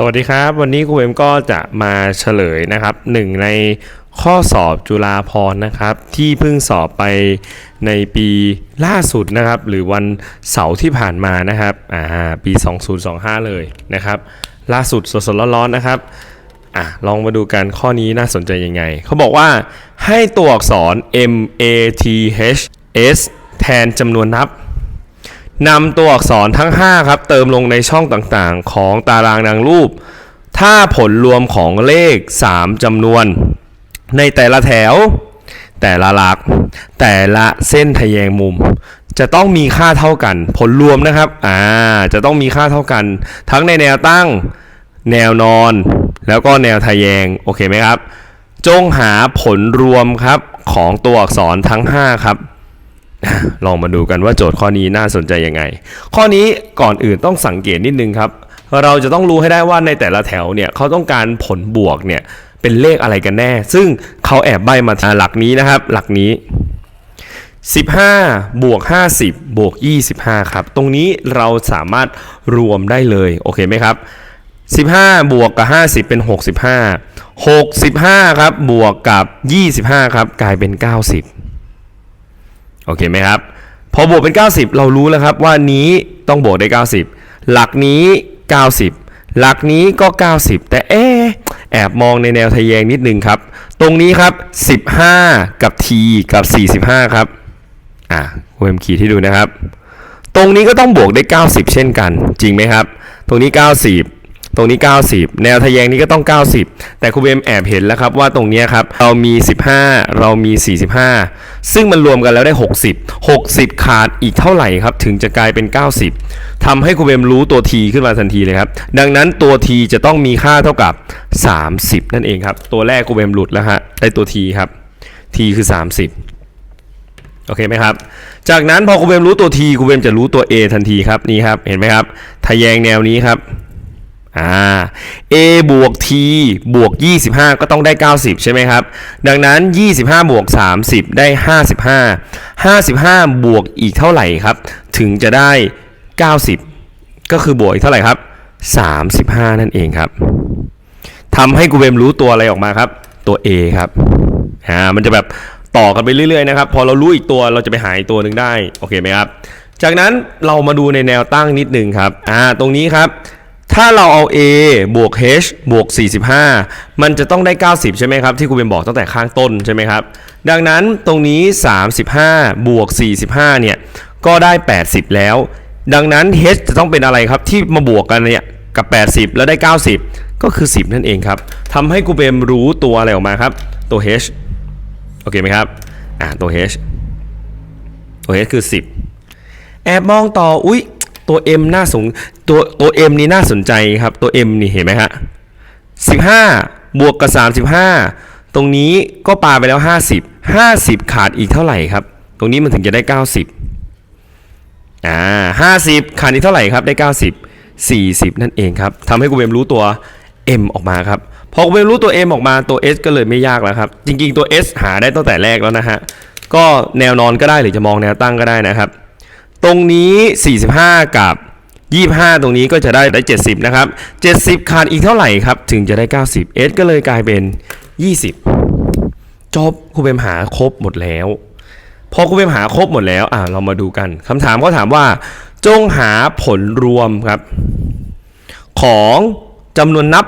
สวัสดีครับ วันนี้ครูเอ็มก็จะมาเฉลยนะครับหนึ่งในข้อสอบจุฬาภรนะครับ ที่เพิ่งสอบไปในปีล่าสุดนะครับ หรือวันเสาร์ที่ผ่านมานะครับอ่าปี 2025 เลยนะครับ ล่าสุดสดๆร้อนๆนะครับอะลองมาดูกันข้อนี้น่าสนใจยังไง เขาบอกว่าให้ตัวอักษร M A T H S แทนจำนวนนับ นำตัวอักษรทั้ง 5 ครับเติมลงในช่องต่างๆ ของตารางดังรูป ถ้าผลรวมของเลข 3จำนวน ในแต่ละแถว แต่ละหลัก แต่ละเส้นทะแยงมุม จะต้องมีค่าเท่ากัน ผลรวมนะครับอ่าจะต้องมีค่าเท่ากัน ทั้งในแนวตั้ง แนวนอน แล้วก็แนวทะแยงโอเคไหมครับ จงหาผลรวมครับของตัวอักษรทั้ง 5 ครับ ลองมาดูกันว่าโจทย์ข้อนี้น่าสนใจยังไง ข้อนี้ก่อนอื่นต้องสังเกตนิดนึงครับ เราจะต้องรู้ให้ได้ว่าในแต่ละแถวเนี่ยเขาต้องการผลบวกเนี่ยเป็นเลขอะไรกันแน่ ซึ่งเขาแอบใบมาอ่าหลักนี้นะครับ หลักนี้ 15 บวก 50 บวก 25 ครับ ตรงนี้เราสามารถรวมได้เลย โอเคไหมครับ 15 บวกกับ 50 เป็น 65 65 ครับ บวกกับ 25 ครับ กลายเป็น 90 โอเคไหมครับ พอบวกเป็น 90 เรารู้แล้วครับว่านี้ต้องบวกได้ 90 หลักนี้ 90 หลักนี้ก็ 90 แต่เอ๊แอบมองในแนวทะแยงนิดนึงครับ ตรงนี้ครับ 15 กับ t กับ 45 ครับ อะเวมขีดให้ดูนะครับ ตรงนี้ก็ต้องบวกได้ 90 เช่นกัน จริงไหมครับ ตรงนี้ 90 ตรงนี้ 90 แนวทะแยงนี้ก็ต้อง 90 แต่ครูเบมแอบเห็นแล้วครับว่าตรงนี้ครับเรามี 15 เรามี 45 ซึ่งมันรวมกันแล้วได้ 60 60 ขาดอีกเท่าไหร่ครับ ถึงจะกลายเป็น 90ทำให้ครูเบมรู้ตัว t ขึ้นมาทันทีเลยครับ ดังนั้นตัว t จะต้องมีค่าเท่ากับ 30 นั่นเองครับ ตัวแรกครูเบมหลุดแล้วฮะได้ตัว t ครับ t คือ 30โอเคไหมครับ จากนั้นพอครูเบมรู้ตัว t ครูเบมจะรู้ตัว a ทันทีครับนี่ครับ เห็นไหมครับ ทะแยงแนวนี้ครับ อ่า a บวก t บวก 25 ก็ต้องได้ 90 ใช่ไหมครับ ดังนั้น 25 บวก 30 ได้ 55 55 บวกอีกเท่าไหร่ครับ ถึงจะได้ 90 ก็คือบวกอีกเท่าไหร่ครับ 35 นั่นเองครับทำให้กูเบมรู้ตัวอะไรออกมาครับ ตัว a ครับอ่ามันจะแบบต่อกันไปเรื่อยๆนะครับ พอเรารู้อีกตัวเราจะไปหาอีกตัวหนึ่งได้ โอเคไหมครับ จากนั้นเรามาดูในแนวตั้งนิดหนึ่งครับอ่าตรงนี้ครับ ถ้าเราเอา a บวก h บวก 45 มันจะต้องได้ 90 ใช่ไหมครับ ที่ครูเบนบอกตั้งแต่ข้างต้นใช่ไหมครับ ดังนั้นตรงนี้ 35 บวก 45 เนี่ย ก็ได้ 80 แล้ว ดังนั้น h จะต้องเป็นอะไรครับ ที่มาบวกกันเนี่ย กับ 80 แล้วได้ 90 ก็คือ 10 นั่นเองครับทำให้ครูเบมรู้ตัวอะไรออกมาครับ ตัว h โอเคไหมครับ อ่าตัว h ตัว h คือ 10 แอบมองต่อ อุ๊ย ตัว M น่าสนตัวตัว M นี่น่าสนใจครับ ตัว M นี่เห็นไหมฮะ15 บวกกับ 35 ตรงนี้ก็ปาไปแล้ว 50 50 ขาดอีกเท่าไหร่ครับ ตรงนี้มันถึงจะได้ 90อ่า50 ขาดอีกเท่าไหร่ครับได้ 90 40 นั่นเองครับทำให้กูเบมรู้ตัว M ออกมาครับพอกูเบมรู้ตัว M ออกมาตัว S ก็เลยไม่ยากแล้วครับ จริงๆตัว S หาได้ตั้งแต่แรกแล้วนะฮะก็แนวนอนก็ได้หรือจะมองแนวตั้งก็ได้นะครับ ตรงนี้ 45 กับ 25 ตรงนี้ก็จะได้ได้ 70 นะครับ 70 ขาดอีกเท่าไหร่ครับ ถึงจะได้ 90 S ก็เลยกลายเป็น 20 จบครูเบมหาครบหมดแล้ว พอครูเบมหาครบหมดแล้วอ่าเรามาดูกันคำถามก็ถามว่า จงหาผลรวมครับ ของจำนวนนับ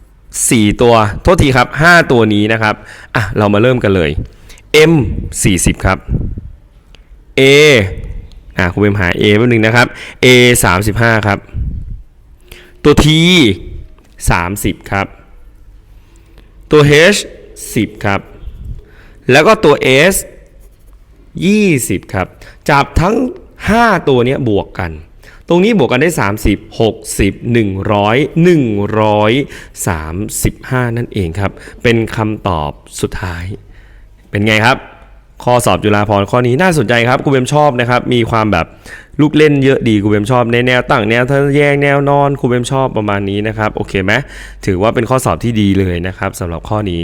4 ตัว โทษทีครับ 5 ตัวนี้นะครับอะเรามาเริ่มกันเลย M 40 ครับ A อะคุณเบมหา A แป๊บนึงนะครับ A 35 ครับ ตัว T 30 ครับ ตัว H 10 ครับ แล้วก็ตัว S 20 ครับ จับทั้ง 5 ตัวเนี้ยบวกกัน ตรงนี้บวกกันได้ 30 60 100 135 นั่นเองครับ เป็นคำตอบสุดท้าย เป็นไงครับ ข้อสอบจุฬาภรณ์ข้อนี้น่าสนใจครับครูเบมชอบนะครับ มีความแบบลูกเล่นเยอะดีครูเบมชอบในแนวตั้งแนวทะแยงแนวนอนครูเบมชอบประมาณนี้นะครับโอเคไหมถือว่าเป็นข้อสอบที่ดีเลยนะครับสำหรับข้อนี้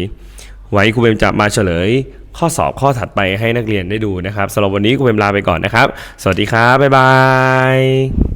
ไว้ครูเบมจะมาเฉลย ข้อสอบข้อถัดไปให้นักเรียนได้ดูนะครับสำหรับวันนี้ครูเบมลาไปก่อนนะครับ สวัสดีครับบ๊ายบาย